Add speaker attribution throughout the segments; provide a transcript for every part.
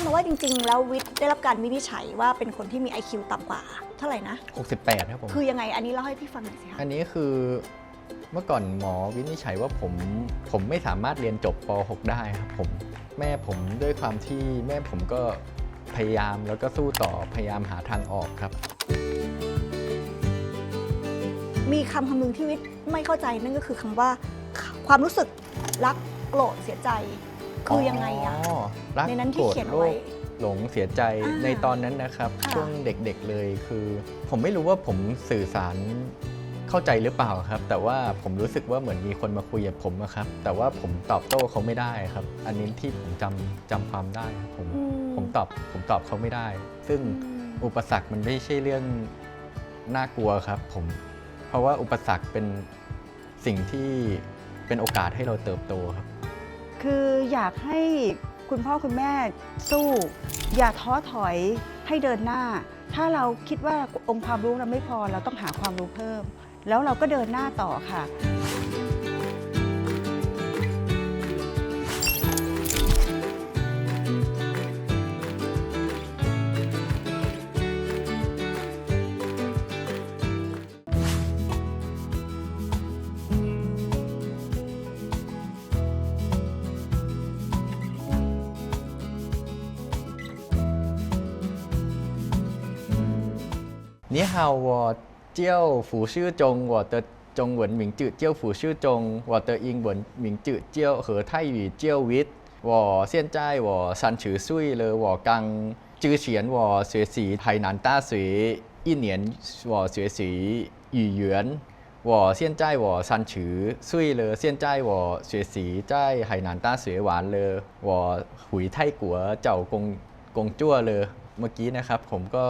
Speaker 1: บมาว่าจริง ๆ แล้ววิทย์ได้รับการวินิจฉัยว่าเป็นคนที่มี IQ ต่ำกว่า เท่าไหร่นะ
Speaker 2: 68 ครับผม
Speaker 1: คือยังไงอันนี้เล่าให้พี่ฟังหน่อยสิคะ
Speaker 2: อันนี้คือเมื่อก่อนหมอวินิจฉัยว่าผมผมไม่สามารถเรียนจบป .6 ได้ครับผมแม่ผมด้วยความที่แม่ผมก็พยายามแล้วก็สู้ต่อพยายามหาทางออกครับ
Speaker 1: มีคำคำหนึงที่วิทย์ไม่เข้าใจนั่นก็คือคำว่าความรู้สึกรักโกรธเสียใจ คือยังไงอะ
Speaker 2: รัก
Speaker 1: ในนั้นที่
Speaker 2: โกรธ
Speaker 1: เขียน
Speaker 2: โล
Speaker 1: ไว้
Speaker 2: ภหลงเสียใจ
Speaker 1: อ่า
Speaker 2: ในตอนนั้นนะครับ
Speaker 1: ค่ะ
Speaker 2: ช่วงเด็กๆเลยคือ ผมไม่รู้ว่าผมสื่อสารเข้าใจหรือเปล่าครับ แต่ว่าผมรู้สึกว่าเหมือนมีคนมาคุยกับผมอะครับ แต่ว่าผมตอบโต้เขาไม่ได้ครับ อันนี้ที่ผมจำจำความได้ครับผม
Speaker 1: อื
Speaker 2: ผมตอบผมตอบเขาไม่ได้ ซึ่ง
Speaker 1: อืม
Speaker 2: อุปสรรคมันไม่ใช่เรื่องน่ากลัวครับผม เพราะว่าอุปสรรคเป็นสิ่งที่เป็นโอกาสให้เราเติบโตครับ
Speaker 3: คืออยากให้คุณพ่อคุณแม่สู้ อย่าท้อถอยให้เดินหน้า ถ้าเราคิดว่าองค์ความรู้เราไม่พอเราต้องหาความรู้เพิ่ม แล้วเราก็เดินหน้าต่อค่ะ
Speaker 2: นี่ฮาววอเจียวฝูชื่อจงวอเตอจงเหวินหมิงจือเจียวฝูชื่อจงวอเตออิงเหวินหมิงจือเจียวเหอไทหวีเจียวิทวเซียนจ้าสันฉือซุยเลอวังจือเฉียนวอเสวยสีไทนันต้าเสวยอีเหนียนวอเสวยสีอีเหยียนวอเซียนจ้าสันฉือซุยเลอเซียนจ้าเสวยสีจ้ายนันต้าเสวยหวานเลอวอหุยไทกัวเจ้ากงกงจั่วเลอเมื่อกี้นะครับผมก็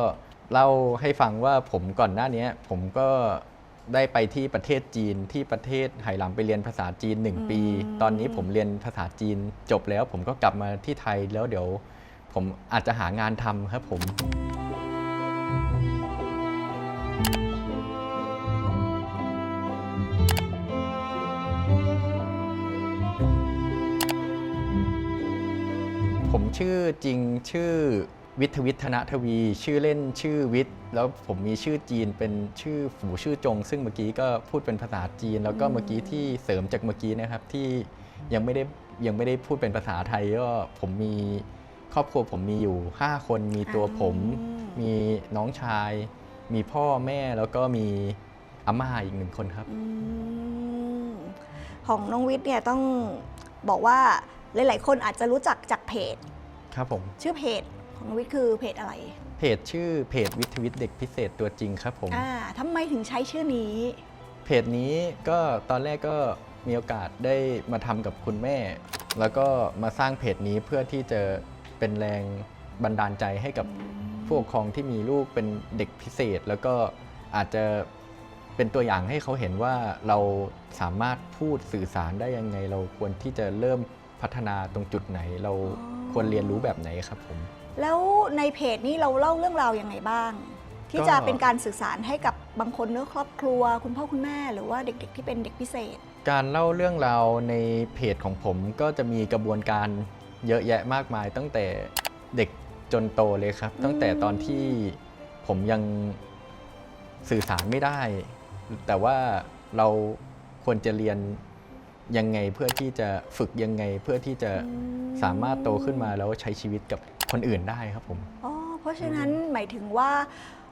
Speaker 2: เล่าให้ฟังว่าผมก่อนหน้านี้ผมก็ได้ไปที่ประเทศจีนที่ประเทศไหหลำไปเรียนภาษาจีน 1 ปี
Speaker 1: อืม
Speaker 2: ตอนนี้ผมเรียนภาษาจีนจบแล้ว ผมก็กลับมาที่ไทยแล้วเดี๋ยว ผมอาจจะหางานทำครับผมผมชื่อจริงชื่อ วิทยวิทย์ธนทวี ชื่อเล่นชื่อวิทย์แล้วผมมีชื่อจีนเป็นชื่อฝูชื่อจง ซึ่งเมื่อกี้ก็พูดเป็นภาษาจีน แล้วก็
Speaker 1: อืม
Speaker 2: เมื่อกี้ที่เสริมจากเมื่อกี้นะครับที่ยังไม่ได้ยังไม่ได้พูดเป็นภาษาไทยก็ผมมีครอบครัวผมมีอยู่ 5 คนมีตัวผม มีน้องชาย มีพ่อแม่แล้วก็มีอาม่าอีกหนึ่งคนครับ
Speaker 1: อืมของน้องวิทย์เนี่ยต้องบอกว่าหลาย ๆ คนอาจจะรู้จักจากเพจ
Speaker 2: ครับผม
Speaker 1: ชื่อเพจ ของน้องวิทย์คือเพจอะไร
Speaker 2: เพจชื่อเพจวิทยวิทย์เด็กพิเศษตัวจริงครับผม
Speaker 1: อ่าทำไมถึงใช้ชื่อนี้
Speaker 2: เพจนี้ก็ตอนแรกก็มีโอกาสได้มาทำกับคุณแม่ แล้วก็มาสร้างเพจนี้เพื่อที่จะเป็นแรงบันดาลใจให้กับผู้ปกครองที่มีลูกเป็นเด็กพิเศษ แล้วก็อาจจะเป็นตัวอย่างให้เขาเห็นว่าเราสามารถพูดสื่อสารได้ยังไง เราควรที่จะเริ่มพัฒนาตรงจุดไหน เรา
Speaker 1: อ๋อ
Speaker 2: ควรเรียนรู้แบบไหนครับผม
Speaker 1: แล้วในเพจนี้เราเล่าเรื่องราวยังไงบ้าง ที่
Speaker 2: ก็
Speaker 1: จะเป็นการสื่อสารให้กับบางคนเนื้อครอบครัว คุณพ่อคุณแม่หรือว่าเด็กๆ ที่เป็นเด็กพิเศษ
Speaker 2: การเล่าเรื่องราวในเพจของผมก็จะมีกระบวนการเยอะแยะมากมาย ตั้งแต่เด็กจนโตเลยครับ ตั้งแต่ตอนที่ผมยังสื่อสารไม่ได้ แต่ว่าเราควรจะเรียน ยังไงเพื่อที่จะฝึกยังไงเพื่อที่จะ
Speaker 1: อืม
Speaker 2: สามารถโตขึ้นมาแล้วใช้ชีวิตกับคนอื่นได้ครับผม
Speaker 1: อ๋อเพราะฉะนั้นหมายถึงว่า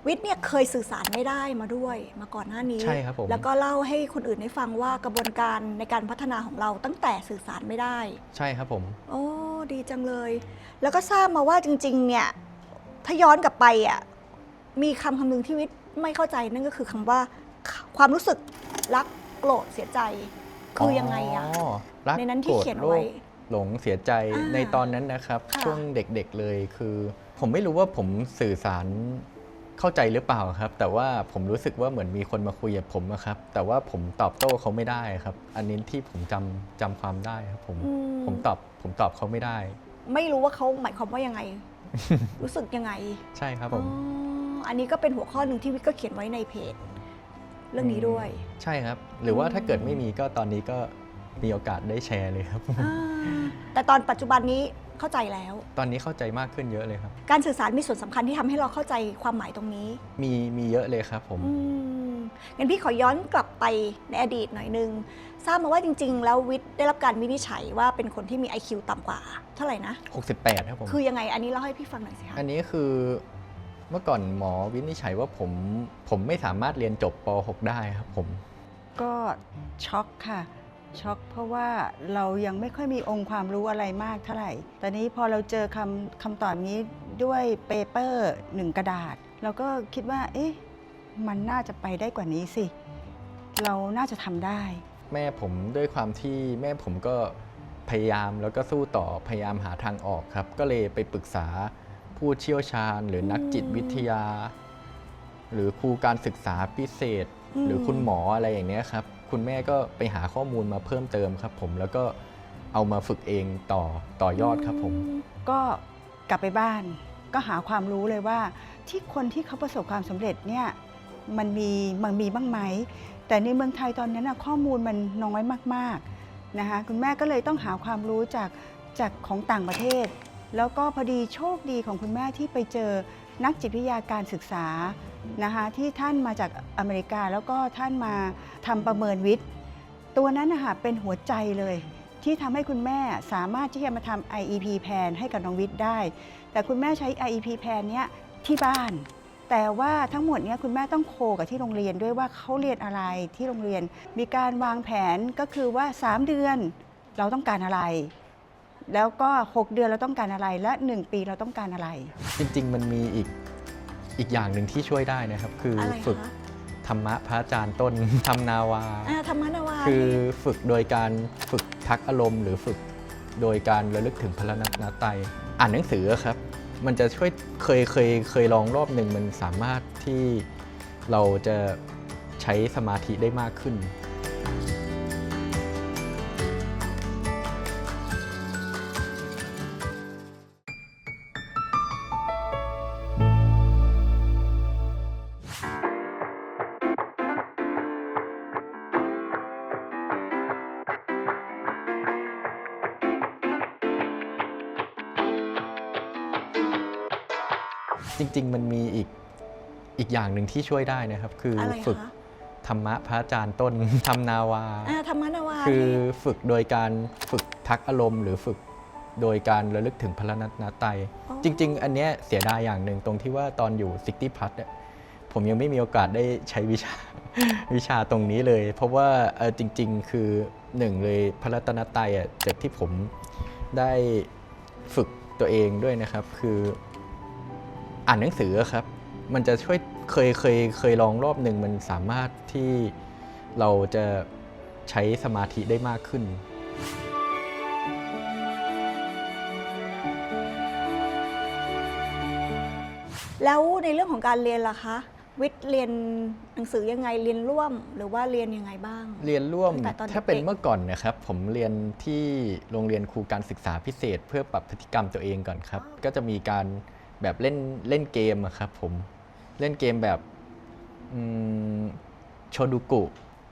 Speaker 1: วิทย์เนี่ยเคยสื่อสารไม่ได้มาด้วย มาก่อนหน้านี้
Speaker 2: ใช่ครับผม
Speaker 1: แล้วก็เล่าให้คนอื่นได้ฟังว่ากระบวนการในการพัฒนาของเราตั้งแต่สื่อสารไม่ได้
Speaker 2: ใช่ครับผม
Speaker 1: โอ้ดีจังเลย แล้วก็ทราบมาว่าจริงๆ เนี่ยถ้าย้อนกลับไปอะมีคำคำหนึ่งที่วิทย์ไม่เข้าใจนั่นก็คือคำว่าความรู้สึกรักโกรธเสียใจ คือยังไงอะ
Speaker 2: รัก
Speaker 1: ในนั้นที่
Speaker 2: โกรธ
Speaker 1: เขียน
Speaker 2: โล
Speaker 1: ไว้
Speaker 2: ภหลงเสียใจ
Speaker 1: อ่า
Speaker 2: ในตอนนั้นนะครับ
Speaker 1: ค่ะ
Speaker 2: ช่วงเด็กๆเลยคือ ผมไม่รู้ว่าผมสื่อสารเข้าใจหรือเปล่าครับ แต่ว่าผมรู้สึกว่าเหมือนมีคนมาคุยกับผมอะครับ แต่ว่าผมตอบโต้เขาไม่ได้ครับ อันนี้ที่ผมจำจำความได้ครับผม
Speaker 1: อืม
Speaker 2: ผมตอบผมตอบเขาไม่ได้
Speaker 1: ไม่รู้ว่าเขาหมายความว่ายังไง รู้สึกยังไง
Speaker 2: ใช่ครับผม
Speaker 1: อ๋ออันนี้ก็เป็นหัวข้อหนึ่งที่วิทย์ก็เขียนไว้ในเพจ เรื่องนี้ด้วย
Speaker 2: ใช่ครับ หรือว่า
Speaker 1: อืม
Speaker 2: ถ้าเกิดไม่มีก็ตอนนี้ก็มีโอกาสได้แชร์เลยครับ
Speaker 1: อ่าแต่ตอนปัจจุบันนี้เข้าใจแล้ว
Speaker 2: ตอนนี้เข้าใจมากขึ้นเยอะเลยครับ
Speaker 1: การสื่อสารมีส่วนสำคัญที่ทำให้เราเข้าใจความหมายตรงนี้
Speaker 2: มีมีเยอะเลยครับผม
Speaker 1: อืมงั้นพี่ขอย้อนกลับไปในอดีตหน่อยนึง ทราบมาว่าจริง ๆ แล้ววิทย์ได้รับการวินิจฉัยว่าเป็นคนที่มี IQ ต่ำกว่า เท่าไหร่นะ
Speaker 2: 68 ครับผม
Speaker 1: คือยังไงอันนี้เล่าให้พี่ฟังหน่อยสิคะ
Speaker 2: อันนี้คือ เมื่อก่อนหมอวินิจฉัยว่าผมผมไม่สามารถเรียนจบป .6 ได้ครับผม
Speaker 3: ก็ช็อกค่ะ ช็อกเพราะว่าเรายังไม่ค่อยมีองค์ความรู้อะไรมากเท่าไหร่แต่นี้พอเราเจอคำคำตอบนี้ด้วยเปเปอร์หนึ่งกระดาษ เราก็คิดว่า เอ๊ะ มันน่าจะไปได้กว่านี้สิ เราน่าจะทำได้
Speaker 2: แม่ผมด้วยความที่แม่ผมก็พยายามแล้วก็สู้ต่อพยายามหาทางออกครับ ก็เลยไปปรึกษา ผู้เชี่ยวชาญ หรือนักจิตวิทยา หรือครูการศึกษาพิเศษ หรือคุณหมออะไรอย่างเนี้ยครับ คุณแม่ก็ไปหาข้อมูลมาเพิ่มเติมครับ ผมแล้วก็เอามาฝึกเองต่อต่อยอดครับผม
Speaker 3: ก็กลับไปบ้านก็หาความรู้เลยว่า ที่คนที่เขาประสบความสำเร็จเนี่ยมันมีมันมีบ้างไหม แต่ในเมืองไทยตอนนั้นนะข้อมูลมันน้อยมากๆนะคะคุณแม่ก็เลยต้องหาความรู้จากจากของต่างประเทศ แล้วก็พอดีโชคดีของคุณแม่ที่ไปเจอนักจิตวิทยาการศึกษานะคะที่ท่านมาจากอเมริกาแล้วก็ท่านมาทำประเมินวิทย์ ตัวนั้นนะคะเป็นหัวใจเลย ที่ทำให้คุณแม่สามารถที่จะมาทำ IEP แพนให้กับน้องวิทย์ได้ แต่คุณแม่ใช้ IEP แพนเนี้ยที่บ้าน แต่ว่าทั้งหมดเนี้ยคุณแม่ต้องโคกับที่โรงเรียนด้วยว่าเขาเรียนอะไรที่โรงเรียน มีการวางแผนก็คือว่า 3 เดือนเราต้องการอะไร แล้วก็ 6 เดือนเราต้องการอะไรและ 1 ปีเราต้องการอะไร
Speaker 2: จริง ๆ มันมีอีกอีกอย่างหนึ่งที่ช่วยได้นะครับ คืออ
Speaker 1: อะไร
Speaker 2: ฝึก
Speaker 1: คะ
Speaker 2: ธรรมะพระอาจารย์ต้น ทำนาวา
Speaker 1: อ่าธรรมนาวา
Speaker 2: คือฝึกโดยการฝึกทักอารมณ์หรือฝึกโดยการระลึกถึงพระรัตนตรัยอ่านหนังสือครับ มันจะช่วยเคยเคยเคยลองรอบหนึ่งมันสามารถที่เราจะใช้สมาธิได้มากขึ้น จริง ๆ มันมีอีกอีกอย่างหนึ่งที่ช่วยได้นะครับ คืออ
Speaker 1: อะไร
Speaker 2: ฝึก
Speaker 1: คะ
Speaker 2: ธรรมะพระอาจารย์ต้น ทำนาวา
Speaker 1: อ่าธรรมนาวา
Speaker 2: คือฝึกโดยการฝึกทักอารมณ์หรือฝึกโดยการระลึกถึงพระรัตนตรัย
Speaker 1: อ๋อ
Speaker 2: จริง ๆ อันเนี้ยเสียดายอย่างหนึ่งตรงที่ว่าตอนอยู่ซิกตี้พัทผมยังไม่มีโอกาสได้ใช้วิชา วิชาตรงนี้เลย เพราะว่าเอ่อจริง ๆ คือหนึ่งเลยพระรัตนตรัยอะจากที่ผมได้ฝึกตัวเองด้วยนะครับ คือ อ่านหนังสือครับ มันจะช่วยเคยเคยเคยลองรอบหนึ่งมันสามารถที่เราจะใช้สมาธิได้มากขึ้น
Speaker 1: แล้วในเรื่องของการเรียนล่ะคะ วิทย์เรียนหนังสือยังไงเรียนร่วมหรือว่าเรียนยังไงบ้าง
Speaker 2: เรียนร่วม
Speaker 1: ตั้งแต่ตอน
Speaker 2: ถ้าเป็น
Speaker 1: เด็กๆ
Speaker 2: เมื่อก่อนนะครับ ผมเรียนที่โรงเรียนครูการศึกษาพิเศษ เพื่อปรับพฤติกรรมตัวเองก่อนครับ ก็จะมีการ แบบเล่นเล่นเกมอะครับผมเล่นเกมแบบอืมโชดุกุ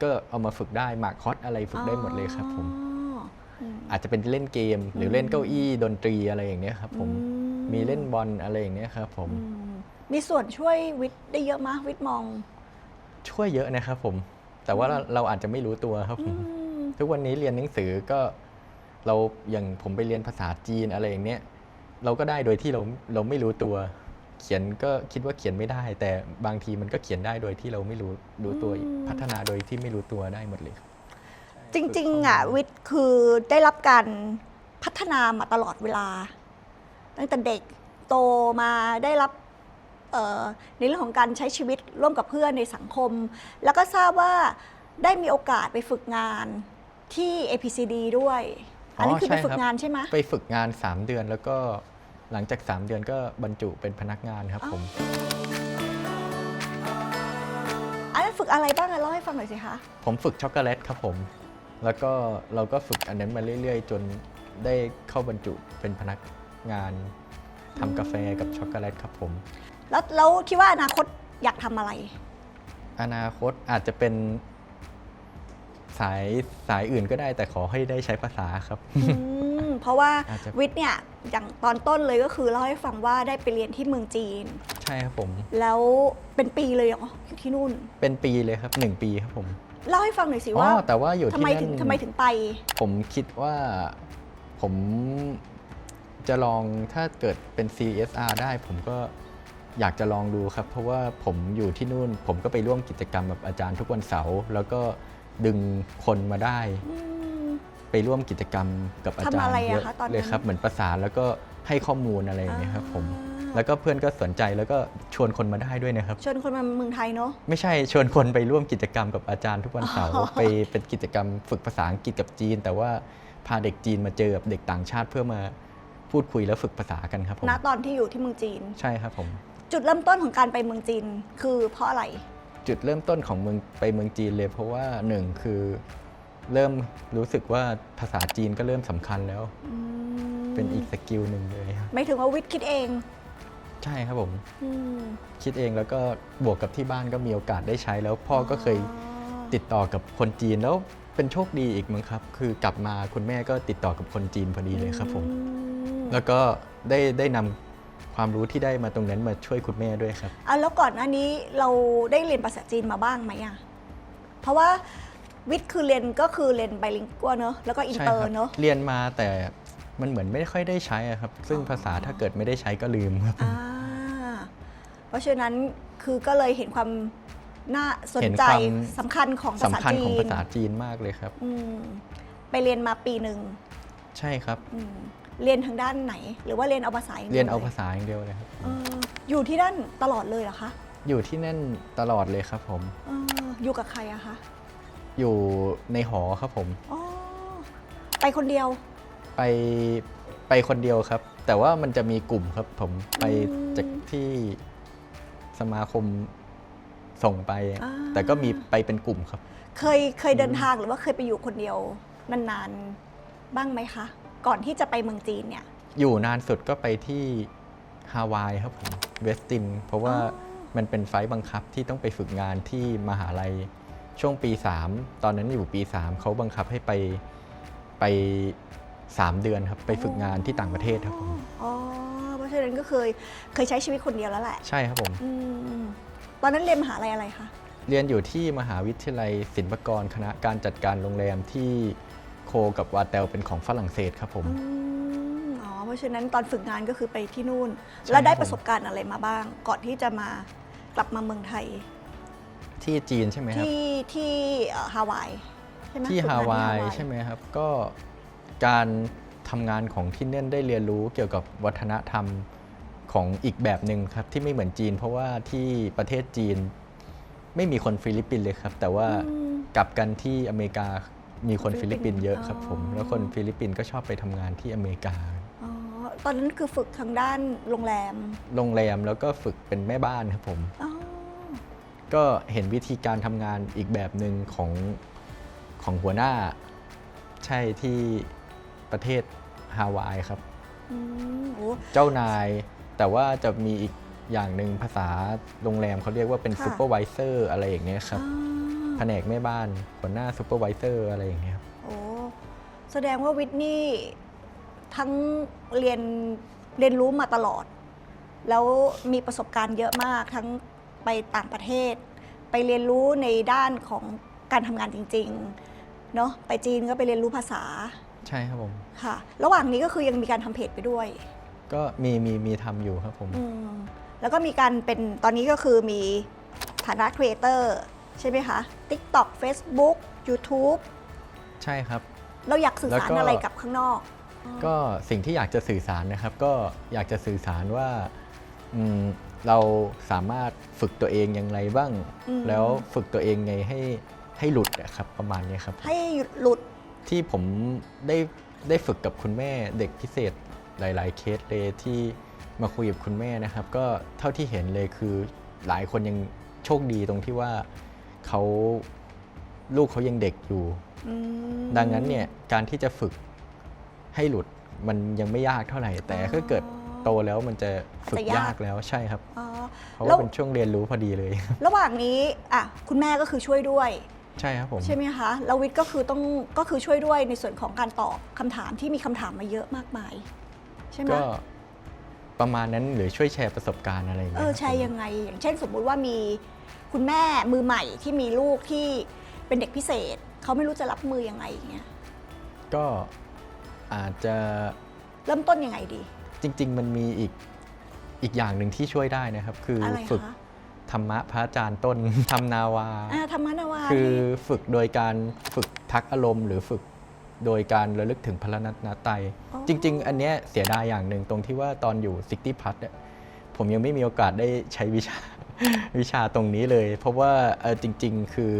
Speaker 2: ก็เอามาฝึกได้มาคอสอะไรฝึกได้หมดเลยครับผม
Speaker 1: อ๋ออืม
Speaker 2: อาจจะเป็นเล่นเกมหรือเล่นเก้าอี้ดนตรีอะไรอย่างเนี้ยครับผม
Speaker 1: อื
Speaker 2: มีเล่นบอลอะไรอย่างเนี้ยครับผม
Speaker 1: อืมมีส่วนช่วยวิทย์ได้เยอะมากวิทย์มอง
Speaker 2: ช่วยเยอะนะครับผม แต่ว่าเราเราอาจจะไม่รู้ตัวครับผม
Speaker 1: อืม
Speaker 2: ทุกวันนี้เรียนหนังสือก็เราอย่างผมไปเรียนภาษาจีนอะไรอย่างเนี้ย เราก็ได้โดยที่เราเราไม่รู้ตัว เขียนก็คิดว่าเขียนไม่ได้ แต่บางทีมันก็เขียนได้โดยที่เราไม่รู้รู้ตัว
Speaker 1: อืม
Speaker 2: พัฒนาโดยที่ไม่รู้ตัวได้หมดเลยครับ
Speaker 1: จริง ๆอะวิทย์คือได้รับการพัฒนามาตลอดเวลา ตั้งแต่เด็กโตมาได้รับเอ่อในเรื่องของการใช้ชีวิตร่วมกับเพื่อนในสังคม แล้วก็ทราบว่าได้มีโอกาสไปฝึกงานที่ APCD ด้วย อันนี้
Speaker 2: อ๋อ
Speaker 1: คือไป
Speaker 2: ใช่
Speaker 1: ฝึก
Speaker 2: ครับ
Speaker 1: งานใช่ไหม
Speaker 2: ไปฝึกงาน 3 เดือนแล้วก็หลังจาก 3 เดือนก็บรรจุเป็นพนักงานครับผม
Speaker 1: อันนั้นฝึกอะไรบ้างอะเล่าให้ฟังหน่อยสิคะ
Speaker 2: ผมฝึกช็อกโกแลตครับผม แล้วก็เราก็ฝึกอันนั้นมาเรื่อย ๆ จนได้เข้าบรรจุเป็นพนักงานทำกาแฟกับช็อกโกแลตครับผม
Speaker 1: แล้วแล้วคิดว่าอนาคตอยากทำอะไร
Speaker 2: อนาคตอาจจะเป็น สายสายอื่นก็ได้แต่ขอให้ได้ใช้ภาษาครับ
Speaker 1: อืมเพราะว่า
Speaker 2: อาจจะ
Speaker 1: วิทย์เนี่ยอย่างตอนต้นเลยก็คือเล่าให้ฟังว่าได้ไปเรียนที่เมืองจีน
Speaker 2: ใช่ครับผม
Speaker 1: แล้วเป็นปีเลยเหรออยู่ที่นู่น
Speaker 2: เป็นปีเลยครับหนึ่งปีครับผม
Speaker 1: เล่าให้ฟังหน่อยสิ
Speaker 2: อ๋
Speaker 1: ว่า
Speaker 2: อแต่ว่าอยู่
Speaker 1: ทำ
Speaker 2: ที่
Speaker 1: ไม
Speaker 2: นั่น
Speaker 1: ถึงทำไมถึงไป
Speaker 2: ผมคิดว่าผมจะลองถ้าเกิดเป็น CSR ได้ ผมก็อยากจะลองดูครับ เพราะว่าผมอยู่ที่นู่น ผมก็ไปร่วมกิจกรรมกับอาจารย์ทุกวันเสาร์แล้วก็ ดึงคนมาได้
Speaker 1: อืม
Speaker 2: ไปร่วมกิจกรรมกับอาจาร
Speaker 1: ทำอะไร
Speaker 2: ย์
Speaker 1: อะ
Speaker 2: เยอะ
Speaker 1: คะตอนนั้น
Speaker 2: เลยครับ เหมือนประสานแล้วก็ให้ข้อมูลอะไรอย่างเงี้ยครับผม
Speaker 1: อ่า
Speaker 2: แล้วก็เพื่อนก็สนใจแล้วก็ชวนคนมาได้ด้วยนะครับ
Speaker 1: ชวนคนมาเมืองไทยเนาะ
Speaker 2: ไม่ใช่ชวนคนไปร่วมกิจกรรมกับอาจารย์ทุกวันเสาร์
Speaker 1: อ๋อ
Speaker 2: ไปเป็นกิจกรรมฝึกภาษาอังกฤษกับจีน แต่ว่าพาเด็กจีนมาเจอกับเด็กต่างชาติเพื่อมาพูดคุยแล้วฝึกภาษากันครับผม
Speaker 1: ณตอนที่อยู่ที่เมืองจีน
Speaker 2: ใช่ครับผม
Speaker 1: จุดเริ่มต้นของการไปเมืองจีนคือเพราะอะไร
Speaker 2: จุดเริ่มต้นของเมืองไปเมืองจีนเลย เพราะว่าหนึ่งคือเริ่มรู้สึกว่าภาษาจีนก็เริ่มสำคัญแล้ว
Speaker 1: อืม
Speaker 2: เป็นอีกสกิลหนึ่งเลยครับ
Speaker 1: ไม่ถึงว่าวิทย์คิดเอง
Speaker 2: ใช่ครับผม
Speaker 1: อืม
Speaker 2: คิดเองแล้วก็บวกกับที่บ้านก็มีโอกาสได้ใช้ แล้วพ่อก็เคยติดต่อกับคนจีนแล้วเป็นโชคดีอีกมั้งครับ คือกลับมาคุณแม่ก็ติดต่อกับคนจีนพอดีเลยครับผม
Speaker 1: อืม
Speaker 2: แล้วก็ได้ได้นำ ความรู้ที่ได้มาตรงนั้นมาช่วยคุณแม่ด้วยครับ
Speaker 1: อะแล้วก่อนหน้านี้เราได้เรียนภาษาจีนมาบ้างไหมอะ เพราะว่าวิทย์คือเรียนก็คือเรียนไบลิงกัวเนอะแล้วก็อิน
Speaker 2: ใช่
Speaker 1: เตอ
Speaker 2: ค
Speaker 1: ร์
Speaker 2: รั
Speaker 1: เนอะ
Speaker 2: เรียนมาแต่มันเหมือนไม่ค่อยได้ใช้อะครับ ซึ่งภาษาถ้าเกิดไม่ได้ใช้ก็ลืมครับ
Speaker 1: อ่าเพราะฉะนั้นคือก็เลยเห็นความน่าสน
Speaker 2: เห็น
Speaker 1: ใจ
Speaker 2: ความ
Speaker 1: สำคัญของภาษา
Speaker 2: สำคัญ
Speaker 1: จี
Speaker 2: ของ
Speaker 1: น
Speaker 2: ภาษาจีนมากเลยครับ
Speaker 1: อืมไปเรียนมาปีหนึ่ง
Speaker 2: ใช่ครับ
Speaker 1: อืม เรียนทางด้านไหน หรือว่าเรียนเอาภาษาอย่างดีว
Speaker 2: เรียนเอา
Speaker 1: ล
Speaker 2: ภาษาอย่างเดียวเลยครับ
Speaker 1: เอออยู่ที่นั่นตลอดเลยเหรอคะ
Speaker 2: อยู่ที่นั่นตลอดเลยครับผม
Speaker 1: เอออยู่กับใครอะคะ
Speaker 2: อยู่ในหอครับผม
Speaker 1: อ๋อไปคนเดียว
Speaker 2: ไปไปคนเดียวครับ แต่ว่ามันจะมีกลุ่มครับผมไป
Speaker 1: อืม
Speaker 2: จากที่สมาคมส่งไป
Speaker 1: อ่า
Speaker 2: แต่ก็มีไปเป็นกลุ่มครับ
Speaker 1: เคยเคยเดินทางหรือว่าเคยไปอยู่คนเดียวนานๆบ้างไหมคะ ก่อนที่จะไปเมืองจีนเนี่ย
Speaker 2: อยู่นานสุดก็ไปที่ฮาวายครับผมเวสติน เพราะว่า
Speaker 1: อ๋อ
Speaker 2: มันเป็นไฟล์บังคับที่ต้องไปฝึกงานที่มหาลัยช่วงปี 3 ตอนนั้นอยู่ปี 3เขาบังคับให้ไปไป 3 เดือนครับ ไปฝึกงานที่ต่างประเทศครับผม
Speaker 1: อ๋อเพราะฉะนั้นก็เคยเคยใช้ชีวิตคนเดียวแล้วแหละ
Speaker 2: ใช่ครับผม
Speaker 1: อืมตอนนั้นเรียนมหาลัยอะไรคะ
Speaker 2: เรียนอยู่ที่มหาวิทยาลัยศิลปากรคณะการจัดการโรงแรมที่ โคกับวาเตลเป็นของฝรั่งเศสครับผม
Speaker 1: อืมอ๋อเพราะฉะนั้นตอนฝึกงานก็คือไปที่นู่น
Speaker 2: ใช่
Speaker 1: แล้วได้
Speaker 2: ครับผม
Speaker 1: ประสบการณ์อะไรมาบ้าง ก่อนที่จะมากลับมาเมืองไทย
Speaker 2: ที่จีนใช่ไหมครับ
Speaker 1: ที่ที่เอ่อฮาวายใช่ไหม
Speaker 2: ที่
Speaker 1: ฝึกงน
Speaker 2: ฮาวายใช่ไหมครับ ก็การทำงานของที่นั่นได้เรียนรู้เกี่ยวกับวัฒนธรรมของอีกแบบหนึ่งครับ ที่ไม่เหมือนจีน เพราะว่าที่ประเทศจีนไม่มีคนฟิลิปปินส์เลยครับ แต่ว่า
Speaker 1: อืม
Speaker 2: กลับกันที่อเมริกา มีคน
Speaker 1: ฟิ
Speaker 2: ฟิ
Speaker 1: ลิ
Speaker 2: ลิ
Speaker 1: ป
Speaker 2: ป
Speaker 1: ปิ
Speaker 2: ปิ
Speaker 1: น
Speaker 2: น
Speaker 1: ส์
Speaker 2: ส์เยอะครับ
Speaker 1: อ๋อ
Speaker 2: ผม แล้วคนฟิลิปปินส์ก็ชอบไปทำงานที่อเมริกา
Speaker 1: อ๋อตอนนั้นคือฝึกทางด้านโรงแรม
Speaker 2: โรงแรมแล้วก็ฝึกเป็นแม่บ้านครับผม
Speaker 1: อ๋อ
Speaker 2: ก็เห็นวิธีการทำงานอีกแบบหนึ่งของของหัวหน้า ใช่ที่ประเทศฮาวายครับ
Speaker 1: อืมโอ้
Speaker 2: เจ้านายแต่ว่าจะมีอีกอย่างหนึ่งภาษาโรงแรมเขาเรียกว่าเป็น
Speaker 1: ค่ะ
Speaker 2: ซูเปอร์วิเซอร์อะไรอย่างเงี้ยครับ
Speaker 1: อ่า
Speaker 2: แผนกแม่บ้านหัวหน้าซูเปอร์วิเซอร์อะไรอย่างเงี้ยครับ
Speaker 1: โอ้แสดงว่าวิทย์นี่ทั้งเรียนเรียนรู้มาตลอด แล้วมีประสบการณ์เยอะมากทั้งไปต่างประเทศ ไปเรียนรู้ในด้านของการทำงานจริงๆเนาะไปจีนก็ไปเรียนรู้ภาษา
Speaker 2: ใช่ครับผม
Speaker 1: ค่ะ ระหว่างนี้ก็คือยังมีการทำเพจไปด้วย
Speaker 2: ก็มีมีมีทำอยู่ครับผม
Speaker 1: อืมแล้วก็มีการเป็นตอนนี้ก็คือมีฐานะครีเอเตอร์ ใช่ไหมคะ TikTok Facebook YouTube
Speaker 2: ใช่ครับ
Speaker 1: เราอยากสื่อสาร
Speaker 2: แล้วก็
Speaker 1: อะไรกับข้างนอก
Speaker 2: ก็สิ่งที่อยากจะสื่อสารนะครับ ก็อยากจะสื่อสารว่าอืมเราสามารถฝึกตัวเองอย่างไรบ้าง
Speaker 1: อืม
Speaker 2: แล้วฝึกตัวเองไงให้ให้หลุดอะครับประมาณนี้ครับ
Speaker 1: ให้หลุด
Speaker 2: ที่ผมได้ได้ฝึกกับคุณแม่เด็กพิเศษหลาย ๆ เคสเลยที่มาคุยกับคุณแม่นะครับ ก็เท่าที่เห็นเลยคือหลายคนยังโชคดีตรงที่ว่า เขาลูกเขายังเด็กอยู่
Speaker 1: อืม
Speaker 2: ดังนั้นเนี่ยการที่จะฝึกให้หลุดมันยังไม่ยากเท่าไหร่ แต่ถ้าเกิดโตแล้วมันจะฝึก
Speaker 1: จะยาก
Speaker 2: ยากแล้วใช่ครับ
Speaker 1: อ๋อ
Speaker 2: เพราะ
Speaker 1: แล้
Speaker 2: ว่าวเป็นช่วงเรียนรู้พอดีเลย
Speaker 1: ระหว่างนี้อะคุณแม่ก็คือช่วยด้วย
Speaker 2: ใช่ครับผม
Speaker 1: ใช่ไหมคะแล้ววิทย์ก็คือต้องก็คือช่วยด้วยในส่วนของการตอบคำถามที่มีคำถามมาเยอะมากมาย ใช่ไหม
Speaker 2: ก็ประมาณนั้นหรือช่วยแชร์ประสบการณ์อะไรอย่าง
Speaker 1: เอ
Speaker 2: เงี้ย
Speaker 1: อ
Speaker 2: ครับ
Speaker 1: แชร์
Speaker 2: ผม
Speaker 1: ยังไง อย่างเช่นสมมุติว่ามี คุณแม่มือใหม่ที่มีลูกที่เป็นเด็กพิเศษ เขาไม่รู้จะรับมือยังไงอย่างเงี้ย
Speaker 2: ก็อาจจะ
Speaker 1: เริ่มต้นยังไงดี
Speaker 2: จริง ๆ มันมีอีกอีกอย่างหนึ่งที่ช่วยได้นะครับ คือ
Speaker 1: อะไร
Speaker 2: ฝึก
Speaker 1: คะ
Speaker 2: ธรรมะพระอาจารย์ต้นทำนาวา
Speaker 1: อ่าธรรมนาวา
Speaker 2: คือ
Speaker 1: ที่
Speaker 2: ฝึกโดยการฝึกทักอารมณ์ หรือฝึกโดยการระลึกถึงพระรัตนตรัย
Speaker 1: อ๋อ
Speaker 2: จริง ๆ อันเนี้ยเสียดายอย่างหนึ่งตรงที่ว่าตอนอยู่ซิกตี้พัทเนี่ยผมยังไม่มีโอกาสได้ใช้วิชา วิชาตรงนี้เลย เพราะว่าจริง ๆ คือ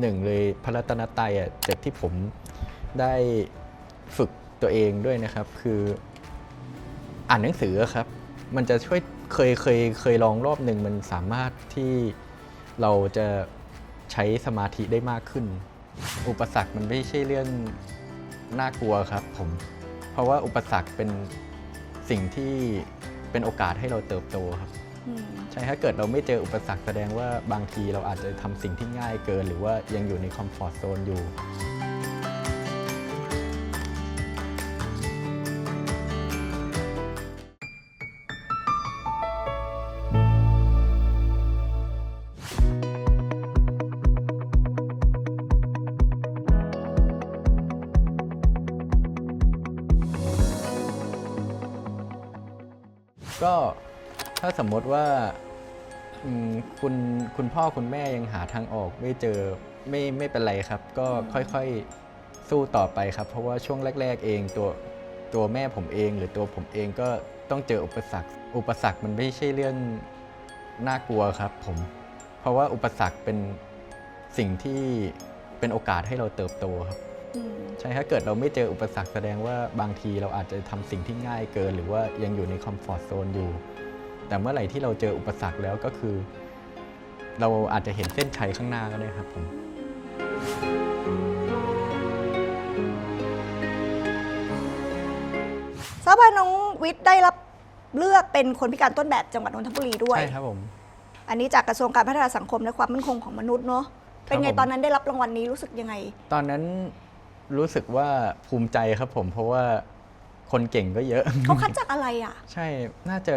Speaker 2: หนึ่งเลยพระรัตนตรัยอะจากที่ผมได้ฝึกตัวเองด้วยนะครับ คืออ่านหนังสือครับ มันจะช่วยเคยเคยเคยลองรอบหนึ่งมันสามารถที่เราจะใช้สมาธิได้มากขึ้น อุปสรรคมันไม่ใช่เรื่องน่ากลัวครับผม เพราะว่าอุปสรรคเป็นสิ่งที่เป็นโอกาสให้เราเติบโตครับ ใช่ถ้าเกิดเราไม่เจออุปสรรคแสดงว่าบางทีเราอาจจะทำสิ่งที่ง่ายเกิน หรือว่ายังอยู่ในคอมฟอร์ทโซนอยู่ ติว่าอืมคุณคุณพ่อคุณแม่ยังหาทางออกไม่เจอไม่ไม่เป็นไรครับ ก็ค่อยๆสู้ต่อไปครับ เพราะว่าช่วงแรก ๆ เองตัวตัวแม่ผมเอง หรือตัวผมเองก็ต้องเจออุปสรรค อุปสรรคมันไม่ใช่เรื่องน่ากลัวครับ ผม เพราะว่าอุปสรรคเป็นสิ่งที่เป็นโอกาสให้เราเติบโตครับ
Speaker 1: อืม
Speaker 2: ใช่ถ้าเกิดเราไม่เจออุปสรรคแสดงว่าบางทีเราอาจจะทำสิ่งที่ง่ายเกิน หรือว่ายังอยู่ในคอมฟอร์ทโซนอยู่ แต่เมื่อไหร่ที่เราเจออุปสรรคแล้วก็คือ เราอาจจะเห็นเส้นชัยข้างหน้าก็ได้ครับผม
Speaker 1: ทราบว่าน้องวิทย์ได้รับเลือกเป็นคนพิการต้นแบบจังหวัดนนทบุรีด้วย
Speaker 2: ใช่ครับผม
Speaker 1: อันนี้จากกระทรวงการพัฒนาสังคมและความมั่นคงของมนุษย์เนาะ เป็นไง
Speaker 2: ผม
Speaker 1: ตอนนั้นได้รับรางวัลนี้รู้สึกยังไง
Speaker 2: ตอนนั้นรู้สึกว่าภูมิใจครับผม เพราะว่าคนเก่งก็เยอะ
Speaker 1: เขาคัดจากอะไรอะ
Speaker 2: ใช่น่าจะ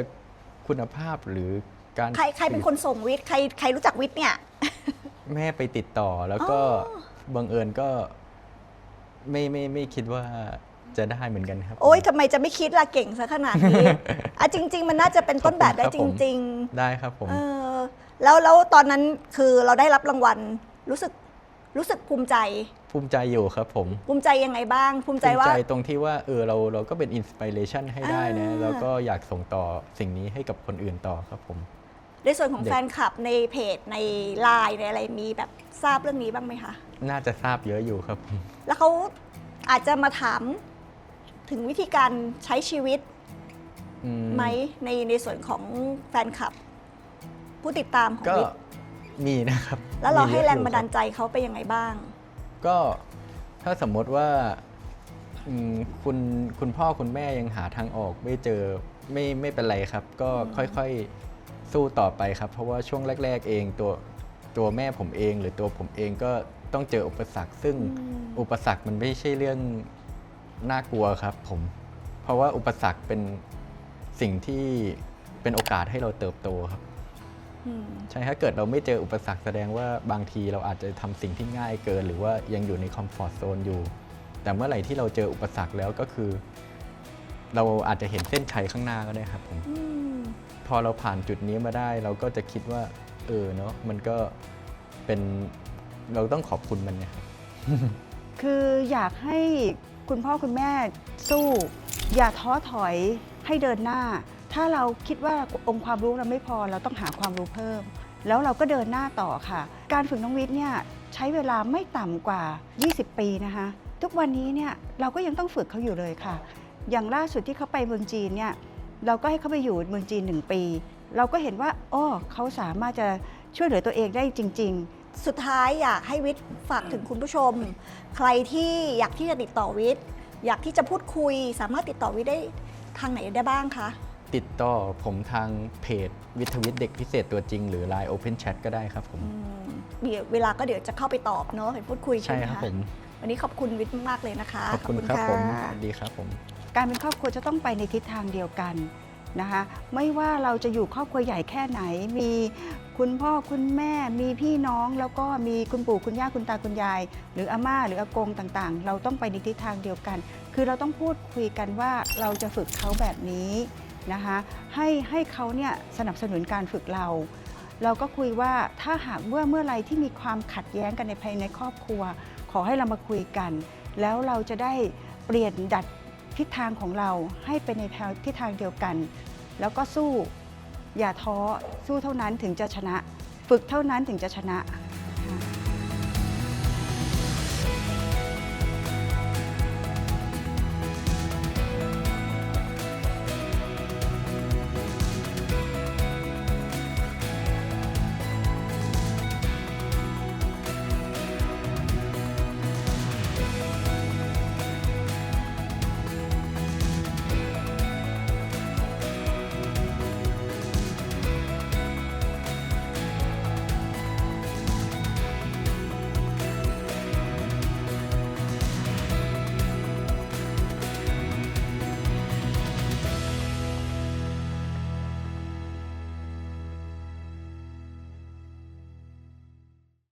Speaker 2: คุณภาพหรือการ
Speaker 1: ใครใครเป็นคนส่งวิทย์ใครใครรู้จักวิทย์เนี่ย
Speaker 2: แม่ไปติดต่อแล้วก็
Speaker 1: อ๋อ
Speaker 2: บังเอิญก็ไม่ไม่ไม่คิดว่าจะได้เหมือนกันครับผม
Speaker 1: โอ๊ยทำไมจะไม่คิดล่ะเก่งซะขนาดนี้อะจริง ๆ มันน่าจะเป็นต้นแบบได้
Speaker 2: ขอบ
Speaker 1: จ
Speaker 2: คุณครับผม
Speaker 1: ริง
Speaker 2: ได้ครับผม
Speaker 1: ๆเออแล้วแล้วตอนนั้นคือเราได้รับรางวัลรู้สึก รู้สึกภูมิใจ
Speaker 2: ภูมิใจอยู่ครับผม
Speaker 1: ภูมิใจยังไงบ้าง ภูมิใจ
Speaker 2: ภูมิ
Speaker 1: ว่า
Speaker 2: ใจตรงที่ว่าเออเราเราก็เป็นอินสปิเรชันให้ได้นะ
Speaker 1: อ่า
Speaker 2: แล้วก็อยากส่งต่อสิ่งนี้ให้กับคนอื่นต่อครับผม
Speaker 1: ในส่วนของ
Speaker 2: เด็ก
Speaker 1: แฟนคลับในเพจในไลน์ในอะไรมีแบบทราบเรื่องนี้บ้างไหมคะ
Speaker 2: น่าจะทราบเยอะอยู่ครับผม
Speaker 1: แล้วเขาอาจจะมาถามถึงวิธีการใช้ชีวิต
Speaker 2: อื
Speaker 1: ไหมในในส่วนของแฟนคลับ ผู้ติดตามของ
Speaker 2: ก็
Speaker 1: วิทย์
Speaker 2: มีนะครับ
Speaker 1: แล้วเรา
Speaker 2: มี
Speaker 1: ให้
Speaker 2: ยอะ
Speaker 1: แรง
Speaker 2: อยู่
Speaker 1: บันดาล
Speaker 2: ค
Speaker 1: ใจเขาไปยังไงบ้าง
Speaker 2: บก็ถ้าสมมติว่าอืมคุณคุณพ่อคุณแม่ยังหาทางออกไม่เจอไม่ไม่เป็นไรครับ ก็ค่อยๆสู้ต่อไปครับ เพราะว่าช่วงแรก ๆ เองตัวตัวแม่ผมเอง หรือตัวผมเองก็ต้องเจออุปสรรค ซึ่ง
Speaker 1: อืม
Speaker 2: อุปสรรคมันไม่ใช่เรื่องน่ากลัวครับ ผม เพราะว่าอุปสรรคเป็นสิ่งที่เป็นโอกาสให้เราเติบโตครับ
Speaker 1: อืม
Speaker 2: ใช่ถ้าเกิดเราไม่เจออุปสรรคแสดงว่าบางทีเราอาจจะทำสิ่งที่ง่ายเกิน หรือว่ายังอยู่ในคอมฟอร์ทโซนอยู่ แต่เมื่อไหร่ที่เราเจออุปสรรคแล้วก็คือ เราอาจจะเห็นเส้นชัยข้างหน้าก็ได้ครับผม
Speaker 1: อืม
Speaker 2: พอเราผ่านจุดนี้มาได้ เราก็จะคิดว่า เออเนาะมันก็เป็นเราต้องขอบคุณมันนะครับ
Speaker 3: คืออยากให้คุณพ่อคุณแม่สู้ อย่าท้อถอยให้เดินหน้า ถ้าเราคิดว่าองค์ความรู้เราไม่พอเราต้องหาความรู้เพิ่ม แล้วเราก็เดินหน้าต่อค่ะ การฝึกน้องวิทย์เนี่ยใช้เวลาไม่ต่ำกว่า 20 ปีนะคะ ทุกวันนี้เนี่ยเราก็ยังต้องฝึกเขาอยู่เลยค่ะ อย่างล่าสุดที่เขาไปเมืองจีนเนี่ยเราก็ให้เขาไปอยู่เมืองจีนหนึ่งปี เราก็เห็นว่าอ้อเขาสามารถจะช่วยเหลือตัวเองได้จริง ๆ
Speaker 1: สุดท้ายอยากให้วิทย์ฝากถึงคุณผู้ชม ใครที่อยากที่จะติดต่อวิทย์อยากที่จะพูดคุย สามารถติดต่อวิทย์ได้ทางไหนได้บ้างคะ
Speaker 2: ติดต่อผมทางเพจวิทยวิทย์เด็กพิเศษตัวจริงหรือ Line Open Chat ก็ได้ครับผม
Speaker 1: อืมเดี๋ยวเวลาก็เดี๋ยวจะเข้าไปตอบเนาะไปพูดคุย
Speaker 2: ใช่
Speaker 1: ใช่ไหม
Speaker 2: ครับ
Speaker 1: คะ
Speaker 2: ผม
Speaker 1: วันนี้ขอบคุณวิทย์มากๆเลยนะคะ
Speaker 2: ขอบคุณครับผมสะวัสดีครับผม
Speaker 3: การเป็นครอบครัวจะต้องไปในทิศทางเดียวกันนะคะไม่ว่าเราจะอยู่ครอบครัวใหญ่แค่ไหน มีคุณพ่อคุณแม่มีพี่น้อง แล้วก็มีคุณปู่คุณย่าคุณตาคุณยาย หรืออาม่าหรืออากงต่างๆ เราต้องไปในทิศทางเดียวกัน คือเราต้องพูดคุยกันว่าเราจะฝึกเขาแบบนี้ นะคะให้ให้เขาเนี่ยสนับสนุนการฝึกเรา เราก็คุยว่าถ้าหากเมื่อเมื่อไรที่มีความขัดแย้งกันในภายในครอบครัว ขอให้เรามาคุยกัน แล้วเราจะได้เปลี่ยนดัดทิศทางของเราให้เป็นในทางทิศทางเดียวกัน แล้วก็สู้อย่าท้อสู้เท่านั้นถึงจะชนะ ฝึกเท่านั้นถึงจะชนะ